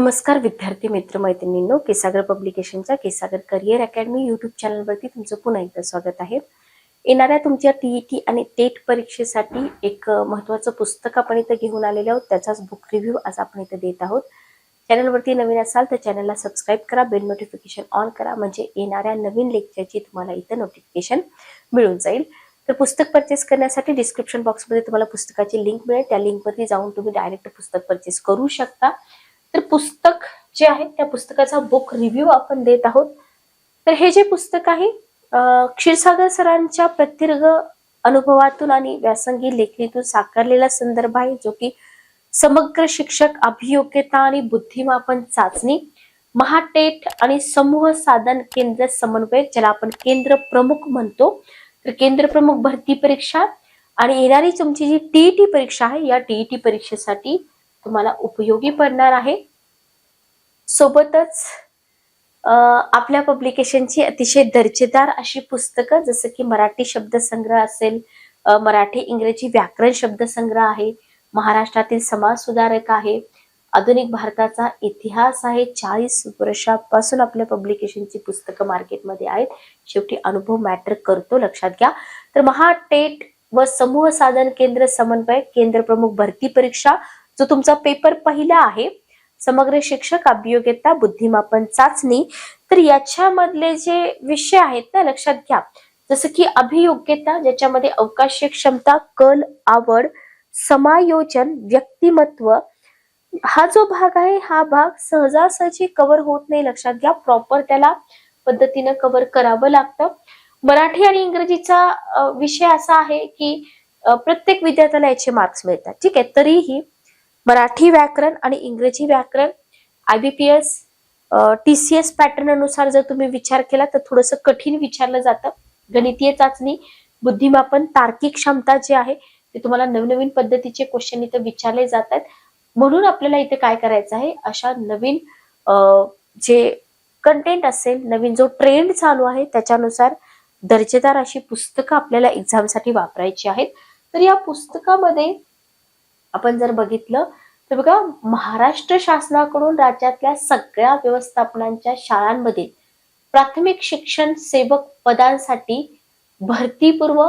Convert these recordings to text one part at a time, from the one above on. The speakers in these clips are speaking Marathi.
नमस्कार विद्यार्थी मित्र मैत्रिणींनो. केसागर पब्लिकेशनच्या केसागर करिअर अकॅडमी युट्यूब चॅनलवरती तुमचं पुन्हा एकदा स्वागत आहे. येणाऱ्या तुमच्या टीईटी आणि टेट परीक्षेसाठी एक महत्त्वाचं पुस्तक आपण इथं घेऊन आलेलो आहोत. त्याचाच बुक रिव्ह्यू आज आपण इथं देत आहोत. चॅनलवरती नवीन असाल तर चॅनलला सबस्क्राईब करा बेल नोटिफिकेशन ऑन करा म्हणजे येणाऱ्या नवीन लेक्चरची तुम्हाला इथं नोटिफिकेशन मिळून जाईल. तर पुस्तक परचेस करण्यासाठी डिस्क्रिप्शन बॉक्समध्ये तुम्हाला पुस्तकाची लिंक मिळेल. त्या लिंकवरती जाऊन तुम्ही डायरेक्ट पुस्तक परचेस करू शकता. तर पुस्तक जे आहे त्या पुस्तकाचा बुक रिव्ह्यू आपण देत आहोत. तर हे जे पुस्तक आहे क्षीरसागर सरांच्या प्रत्यर्ग अनुभवातून आणि व्यासंगी लेखणीतून साकारलेला संदर्भ आहे जो की समग्र शिक्षक अभियोग्यता आणि बुद्धिमापन चाचणी महाटेट आणि समूह साधन केंद्र समन्वय ज्याला आपण केंद्र प्रमुख म्हणतो. तर केंद्र प्रमुख भरती परीक्षा आणि येणारी तुमची जी टीईटी परीक्षा आहे या टीईटी परीक्षेसाठी तुम्हाला उपयोगी पडणार आहे. सोबतच अं, आपल्या पब्लिकेशनची अतिशय दर्जेदार अशी पुस्तकं जसं की मराठी शब्दसंग्रह असेल मराठी इंग्रजी व्याकरण शब्दसंग्रह आहे महाराष्ट्रातील समाज सुधारक आहे आधुनिक भारताचा इतिहास आहे चाळीस वर्षापासून आपल्या पब्लिकेशनची पुस्तकं मार्केटमध्ये आहेत. शेवटी अनुभव मॅटर करतो लक्षात घ्या. तर महाटेट व समूह साधन केंद्र समन्वय केंद्र प्रमुख भरती परीक्षा जो तुमचा पेपर पहिला आहे समग्र शिक्षक अभियोग्यता बुद्धिमापन चाचणी तर याच्यामधले जे विषय आहेत ना लक्षात घ्या. जसं की अभियोग्यता ज्याच्यामध्ये अवकाशीय क्षमता कल आवड समायोजन व्यक्तिमत्व हा जो भाग आहे हा भाग सहजासहजी कव्हर होत नाही लक्षात घ्या. प्रॉपर त्याला पद्धतीनं कव्हर करावं लागतं. मराठी आणि इंग्रजीचा विषय असा आहे की प्रत्येक विद्यार्थ्याला याचे मार्क्स मिळतात. ठीक आहे? तरीही मराठी व्याकरण आणि इंग्रजी व्याकरण आयबीपीएस टीसीएस पॅटर्न अनुसार जर तुम्ही विचार केला तर थोडंसं कठीण विचारलं जातं. गणितीय चाचणी बुद्धिमापन तार्किक क्षमता जे आहे ते तुम्हाला नवनवीन पद्धतीचे क्वेश्चन इथं विचारले जात आहेत. म्हणून आपल्याला इथे काय करायचं आहे? अशा नवीन जे कंटेंट असेल नवीन जो ट्रेंड चालू आहे त्याच्यानुसार दर्जेदार अशी पुस्तकं आपल्याला एक्झामसाठी वापरायची आहेत. तर या पुस्तकामध्ये आपण जर बघितलं तर बघा महाराष्ट्र शासनाकडून राज्यातल्या सगळ्या व्यवस्थापनांच्या शाळांमध्ये प्राथमिक शिक्षण सेवक पदांसाठी भरतीपूर्व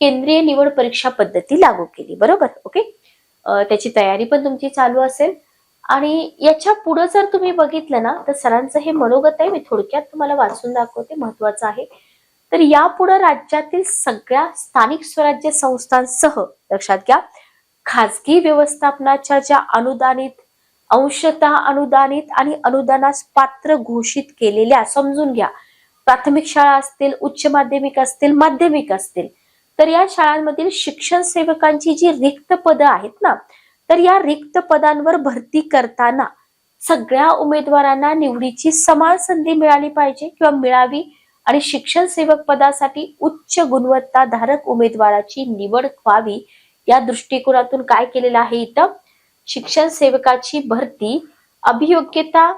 केंद्रीय निवड परीक्षा पद्धती लागू केली. बरोबर? ओके त्याची तयारी पण तुमची चालू असेल. आणि याच्यापुढे जर तुम्ही बघितलं ना तर सरांचं हे मनोगत आहे मी थोडक्यात तुम्हाला वाचून दाखवते महत्वाचं आहे. तर यापुढे राज्यातील सगळ्या स्थानिक स्वराज्य संस्थांसह लक्षात घ्या खाजगी व्यवस्थापनाच्या ज्या अनुदानित अंशतः अनुदानित आणि अनुदानास पात्र घोषित केलेल्या समजून घ्या प्राथमिक शाळा असतील उच्च माध्यमिक असतील माध्यमिक असतील तर या शाळांमधील शिक्षण सेवकांची जी रिक्त पदं आहेत ना तर या रिक्त पदांवर भरती करताना सगळ्या उमेदवारांना निवडीची समान संधी मिळाली पाहिजे किंवा मिळावी आणि शिक्षण सेवक पदासाठी उच्च गुणवत्ताधारक उमेदवाराची निवड व्हावी या दृष्टिकोनातून काय केलेलं आहे इथं? शिक्षण सेवकाची भरती अभियोग्यता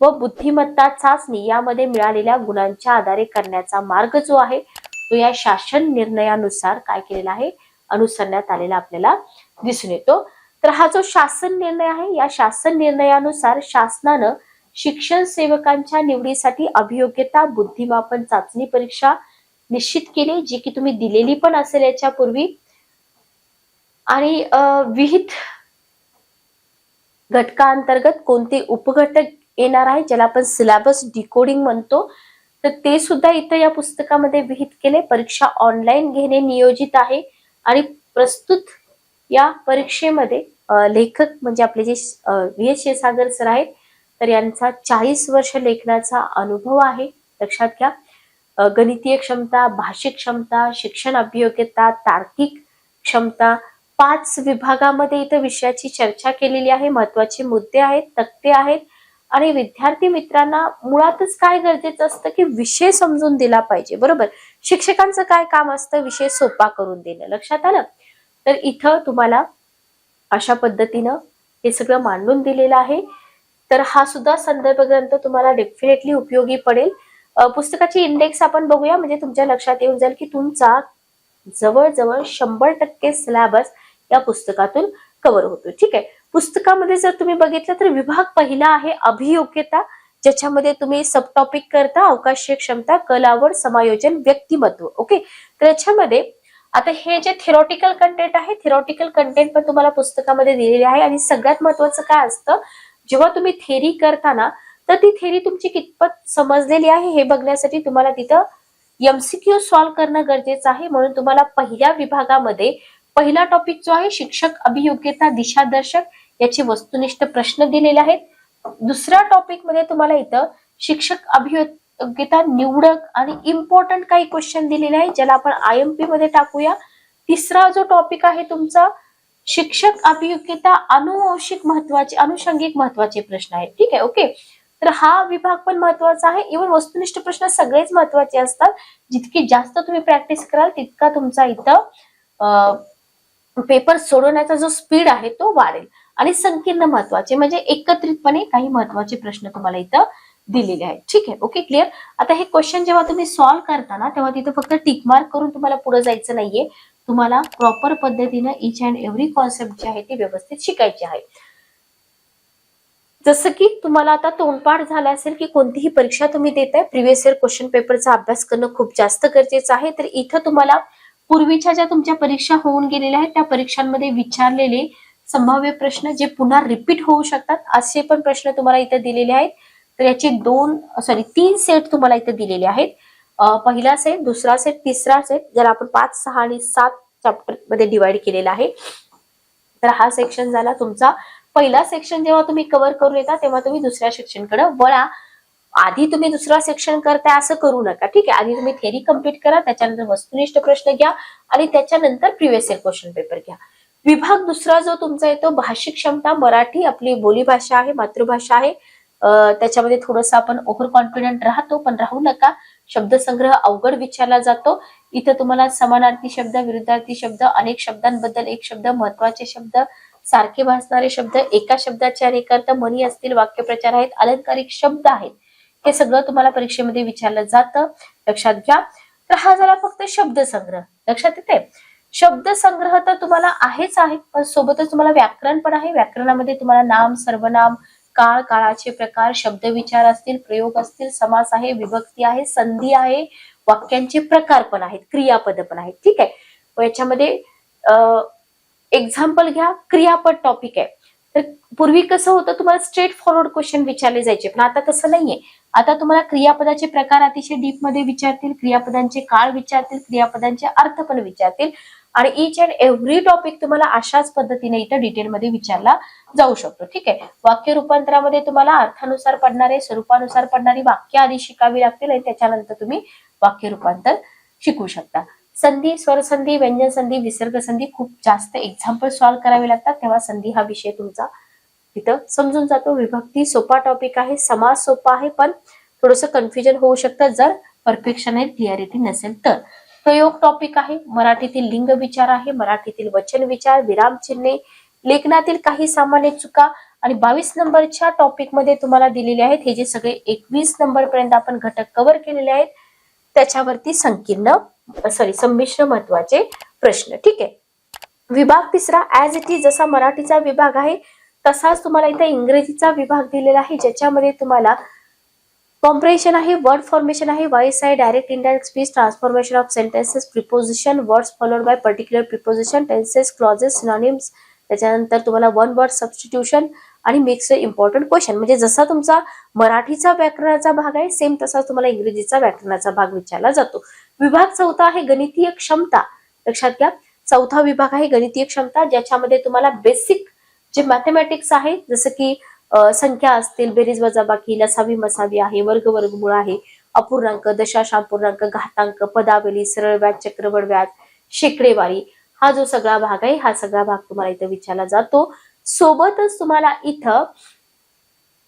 व बुद्धिमत्ता चाचणी यामध्ये मिळालेल्या गुणांच्या आधारे करण्याचा मार्ग जो आहे तो या शासन निर्णयानुसार काय केलेला आहे अनुसरण्यात आलेला आपल्याला दिसून येतो. तर हा जो शासन निर्णय आहे या शासन निर्णयानुसार शासनानं शिक्षण सेवकांच्या निवडीसाठी अभियोग्यता बुद्धिमापन चाचणी परीक्षा निश्चित केली जी की तुम्ही दिलेली पण असेल याच्यापूर्वी. आणि विहित घटकांतर्गत कोणते उपघटक येणार आहे ज्याला आपण सिलेबस डिकोडिंग म्हणतो तर ते सुद्धा इथं या पुस्तकामध्ये विहित केले. परीक्षा ऑनलाईन घेणे नियोजित आहे आणि प्रस्तुत या परीक्षेमध्ये लेखक म्हणजे आपले जे व्ही एस क्षीरसागर सर आहेत तर यांचा चाळीस वर्ष लेखनाचा अनुभव आहे. लक्षात घ्या. गणितीय क्षमता भाषिक क्षमता शिक्षण अभियोग्यता तार्किक क्षमता पाच विभागामध्ये इथं विषयाची चर्चा केलेली आहे. महत्त्वाचे मुद्दे आहेत तक्ते आहेत. आणि विद्यार्थी मित्रांना मुळातच काय गरजेचं असतं की विषय समजून दिला पाहिजे. बरोबर? शिक्षकांचं काय काम असतं? विषय सोपा करून देणं. लक्षात आलं? तर इथं तुम्हाला अशा पद्धतीनं हे सगळं मांडून दिलेलं आहे. तर हा सुद्धा संदर्भ ग्रंथ तुम्हाला डेफिनेटली उपयोगी पडेल. पुस्तकाची इंडेक्स आपण बघूया. म्हणजे तुमच्या लक्षात येऊन जाईल की तुमचा जवळजवळ शंभर टक्के सिलेबस या पुस्तकातून कव्हर होतो. ठीक आहे? पुस्तकामध्ये जर तुम्ही बघितलं तर विभाग पहिला आहे अभियोग्यता ज्याच्यामध्ये तुम्ही सब टॉपिक करता अवकाशीय क्षमता कलावर समायोजन व्यक्तिमत्व. ओके तर याच्यामध्ये आता हे जे थेरॉटिकल कंटेंट आहे थेरॉटिकल कंटेंट पण तुम्हाला पुस्तकामध्ये दिलेले आहे आणि सगळ्यात महत्वाचं काय असतं? जेव्हा तुम्ही थेरी करताना तर ती थेरी तुमची कितपत समजलेली आहे हे बघण्यासाठी तुम्हाला तिथं एमसीक्यू सॉल्व्ह करणं गरजेचं आहे. म्हणून तुम्हाला पहिल्या विभागामध्ये पहिला टॉपिक जो आहे शिक्षक अभियोग्यता दिशादर्शक याचे वस्तुनिष्ठ प्रश्न दिलेले आहेत. दुसऱ्या टॉपिकमध्ये तुम्हाला इथं शिक्षक अभियोग्यता निवडक आणि इम्पॉर्टंट काही क्वेश्चन दिलेले आहे ज्याला आपण आय एम पी मध्ये टाकूया. तिसरा जो टॉपिक आहे तुमचा शिक्षक अभियोग्यता अनुवंशिक महत्त्वाचे अनुषंगिक महत्त्वाचे प्रश्न आहेत. ठीक आहे ओके तर हा विभाग पण महत्त्वाचा आहे. इव्हन वस्तुनिष्ठ प्रश्न सगळेच महत्त्वाचे असतात. जितकी जास्त तुम्ही प्रॅक्टिस कराल तितका तुमचा इथं पेपर सोडवण्याचा जो स्पीड आहे तो वाढेल. आणि संकीर्ण महत्त्वाचे म्हणजे एकत्रितपणे काही महत्त्वाचे प्रश्न तुम्हाला इथं दिलेले आहेत. ठीक आहे? ओके क्लिअर आता हे क्वेश्चन जेव्हा तुम्ही सॉल्व्ह करताना तेव्हा तिथं फक्त टिक मार्क करून तुम्हाला पुढे जायचं नाहीये. तुम्हाला प्रॉपर पद्धतीनं इच अँड एव्हरी कॉन्सेप्ट जी आहे ती व्यवस्थित शिकायची आहे. जसं की तुम्हाला आता तोंडपाठ झाला असेल की कोणतीही परीक्षा तुम्ही देताय प्रिव्हियस इयर क्वेश्चन पेपरचा अभ्यास करणं खूप जास्त गरजेचं आहे. तर इथं तुम्हाला पूर्वीच्या ज्या तुमच्या परीक्षा होऊन गेलेल्या आहेत त्या परीक्षांमध्ये विचारलेले संभाव्य प्रश्न जे पुन्हा रिपीट होऊ शकतात असे पण प्रश्न तुम्हाला इथे दिलेले आहेत. तर याचे दोन सॉरी तीन सेट तुम्हाला इथे दिलेले आहेत. पहिला सेट दुसरा सेट तिसरा सेट ज्याला आपण पाच सहा आणि सात चॅप्टरमध्ये डिवाइड केलेला आहे. तर हा सेक्शन झाला तुमचा पहिला सेक्शन जेव्हा तुम्ही कव्हर करून येता तेव्हा तुम्ही दुसऱ्या सेक्शनकडे वळा. आधी तुम्ही दुसरा सेक्शन करताय असं करू नका. ठीक आहे आधी तुम्ही थेरी कंप्लीट करा त्याच्यानंतर वस्तुनिष्ठ प्रश्न घ्या आणि त्याच्यानंतर प्रिव्हियस इयर क्वेश्चन पेपर घ्या. विभाग दुसरा जो तुमचा येतो भाषिक क्षमता मराठी आपली बोलीभाषा आहे मातृभाषा आहे. त्याच्यामध्ये थोडंसं आपण ओव्हर कॉन्फिडंट राहतो पण राहू नका. शब्दसंग्रह अवघड विचारला जातो. इथं तुम्हाला समानार्थी शब्द विरुद्धार्थी शब्द अनेक शब्दांबद्दल एक शब्द महत्त्वाचे शब्द सारखे भासणारे शब्द एका शब्दाचे अनेक अर्थ मनी असतील वाक्यप्रचार आहेत अलंकारिक शब्द आहेत. हे सगळं तुम्हाला परीक्षेमध्ये विचारलं जातं. लक्षात घ्या. तर हा झाला फक्त शब्दसंग्रह. लक्षात येते शब्दसंग्रह तर तुम्हाला आहेच आहे पण सोबतच तुम्हाला व्याकरण पण आहे. व्याकरणामध्ये तुम्हाला नाम सर्वनाम काळ काळाचे प्रकार शब्द विचार असतील प्रयोग असतील समास आहे विभक्ती आहे संधी आहे वाक्यांचे प्रकार पण आहेत क्रियापद पण आहेत. ठीक आहे? याच्यामध्ये एक्झाम्पल घ्या. क्रियापद टॉपिक आहे. तर पूर्वी कसं होतं तुम्हाला स्ट्रेट फॉरवर्ड क्वेश्चन विचारले जायचे पण आता तसं नाहीये. आता तुम्हाला क्रियापदाचे प्रकार अतिशय डीपमध्ये विचारतील क्रियापदांचे काळ विचारतील क्रियापदांचे अर्थ पण विचारतील आणि इच अँड एव्हरी टॉपिक तुम्हाला अशाच पद्धतीने इथं डिटेलमध्ये विचारला जाऊ शकतो. ठीक आहे? वाक्य रूपांतरामध्ये तुम्हाला अर्थानुसार पडणारे स्वरूपानुसार पडणारी वाक्य आधी शिकावी लागतील आणि त्याच्यानंतर तुम्ही वाक्य रूपांतर शिकू शकता. संधी स्वरसंधी व्यंजन संधी विसर्ग संधी खूप जास्त एक्झाम्पल सॉल्व्ह करावे लागतात. तेव्हा संधी हा विषय तुमचा तिथं समजून जातो. विभक्ती सोपा टॉपिक आहे समाज सोपा आहे पण थोडस कन्फ्युजन होऊ शकतं जर परफेक्शन आहे क्लिअरिटी नसेल तर. प्रयोग टॉपिक आहे मराठीतील लिंग विचार आहे मराठीतील वचन विचार विराम चिन्हे लेखनातील काही सामान्य चुका आणि बावीस नंबरच्या टॉपिकमध्ये तुम्हाला दिलेले आहेत. हे जे सगळे एकवीस नंबर पर्यंत आपण घटक कव्हर केलेले आहेत. त्याच्यावरती संकीर्ण सॉरी संमिश्र महत्त्वाचे प्रश्न. ठीक आहे? विभाग तिसरा ऍज इट इज जसा मराठीचा विभाग आहे तसाच तुम्हाला इथे इंग्रजीचा विभाग दिलेला आहे ज्याच्यामध्ये तुम्हाला कॉम्प्रेशन आहे वर्ड फॉर्मेशन आहे वॉइस आहे direct indirect speech transformation of sentences preposition words followed by particular preposition tenses clauses synonyms त्याच्यानंतर तुम्हाला वन वर्ड सबस्टिट्यूशन आणि मिक्स इम्पॉर्टंट क्वेश्चन म्हणजे जसा तुमचा मराठीचा व्याकरणाचा भाग आहे सेम तसाच तुम्हाला इंग्रजीचा व्याकरणाचा भाग विचारला जातो. विभाग चौथा आहे गणितीय क्षमता. लक्षात घ्या. चौथा विभाग आहे गणितीय क्षमता ज्याच्यामध्ये तुम्हाला बेसिक जे मॅथमॅटिक्स आहे जसं की संख्या असतील बेरीज वजाबाकी लसावी मसावी आहे वर्ग वर्गमूळ आहे अपूर्णांक दशाशांपूर्णांक घातांक पदावली सरळ व्याज चक्रवड व्याज शेकडेवारी हा जो सगळा भाग आहे हा सगळा भाग तुम्हाला इथं विचारला जातो. सोबतच तुम्हाला इथं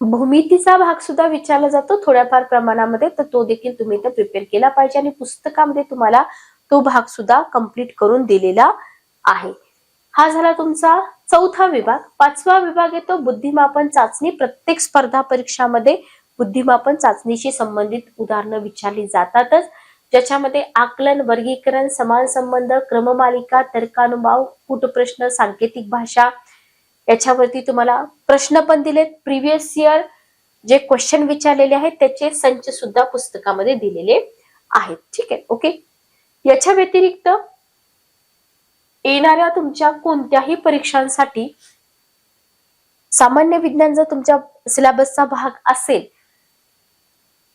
भूमितीचा भाग सुद्धा विचारला जातो थोड्याफार प्रमाणामध्ये तर तो देखील तुम्ही इथं प्रिपेअर केला पाहिजे आणि पुस्तकामध्ये तुम्हाला तो भाग सुद्धा कंप्लीट करून दिलेला आहे. हा झाला तुमचा चौथा विभाग. पाचवा विभाग येतो बुद्धिमापन चाचणी. प्रत्येक स्पर्धा परीक्षामध्ये बुद्धिमापन चाचणीशी संबंधित उदाहरणं विचारली जातातच. ज्याच्यामध्ये आकलन वर्गीकरण समान संबंध क्रममालिका तर्कानुभाव कूटप्रश्न सांकेतिक भाषा याच्यावरती तुम्हाला प्रश्न पण दिलेत. प्रिव्हियस इयर जे क्वेश्चन विचारलेले आहेत त्याचे संच सुद्धा पुस्तकामध्ये दिलेले आहेत. ठीक आहे ओके याच्या व्यतिरिक्त येणाऱ्या तुमच्या कोणत्याही परीक्षांसाठी सामान्य विज्ञान जर तुमच्या सिलेबसचा भाग असेल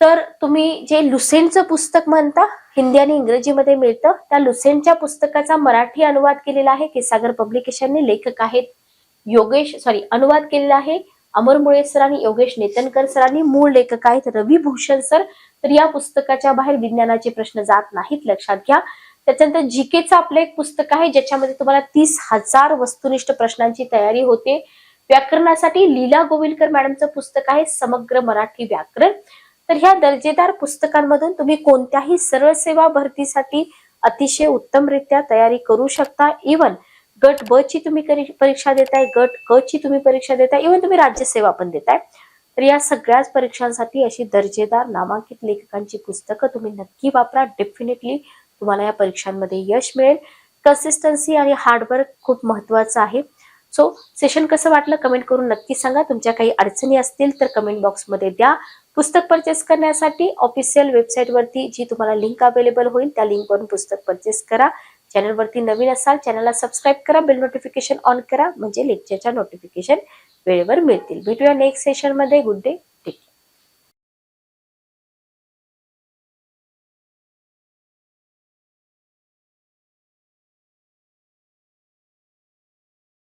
तर तुम्ही जे लुसेंटचं पुस्तक म्हणता हिंदी आणि इंग्रजीमध्ये मिळतं त्या लुसेंटच्या पुस्तकाचा मराठी अनुवाद केलेला आहे. केसागर पब्लिकेशनने लेखक आहेत. योगेश सॉरी अनुवाद केलेला आहे. अमर मुळे सर आणि योगेश नेतनकर सरांनी मूळ लेखक आहेत रवी भूषण सर. तर या पुस्तकाच्या बाहेर विज्ञानाचे प्रश्न जात नाहीत लक्षात घ्या. त्याच्यानंतर जीकेचं आपलं एक पुस्तक आहे ज्याच्यामध्ये तुम्हाला तीस हजार वस्तुनिष्ठ प्रश्नांची तयारी होते. व्याकरणासाठी लीला गोविलकर मॅडमचं पुस्तक आहे समग्र मराठी व्याकरण. तर ह्या दर्जेदार पुस्तकांमधून तुम्ही कोणत्याही सरळ सेवा भरतीसाठी अतिशय उत्तमरित्या तयारी करू शकता. इवन गट ब ची तुम्ही करी- परीक्षा देताय गट क ची तुम्ही परीक्षा देताय इव्हन तुम्ही राज्यसेवा पण देताय. तर या सगळ्याच परीक्षांसाठी अशी दर्जेदार नामांकित लेखकांची पुस्तकं तुम्ही नक्की वापरा. डेफिनेटली तुम्हाला या परीक्षांमध्ये यश मिळेल. कन्सिस्टन्सी आणि हार्डवर्क खूप महत्वाचं आहे. सो सेशन कसं वाटलं कमेंट करून नक्की सांगा. तुमच्या काही अडचणी असतील तर कमेंट बॉक्समध्ये द्या. पुस्तक परचेस करण्यासाठी ऑफिशियल वेबसाईटवरती जी तुम्हाला लिंक अवेलेबल होईल त्या लिंकवरून पुस्तक परचेस करा. चॅनलवरती नवीन असाल चॅनलला सबस्क्राईब करा बेल नोटिफिकेशन ऑन करा म्हणजे लेक्चरच्या नोटिफिकेशन वेळेवर मिळतील. भेटूया नेक्स्ट सेशनमध्ये गुड डे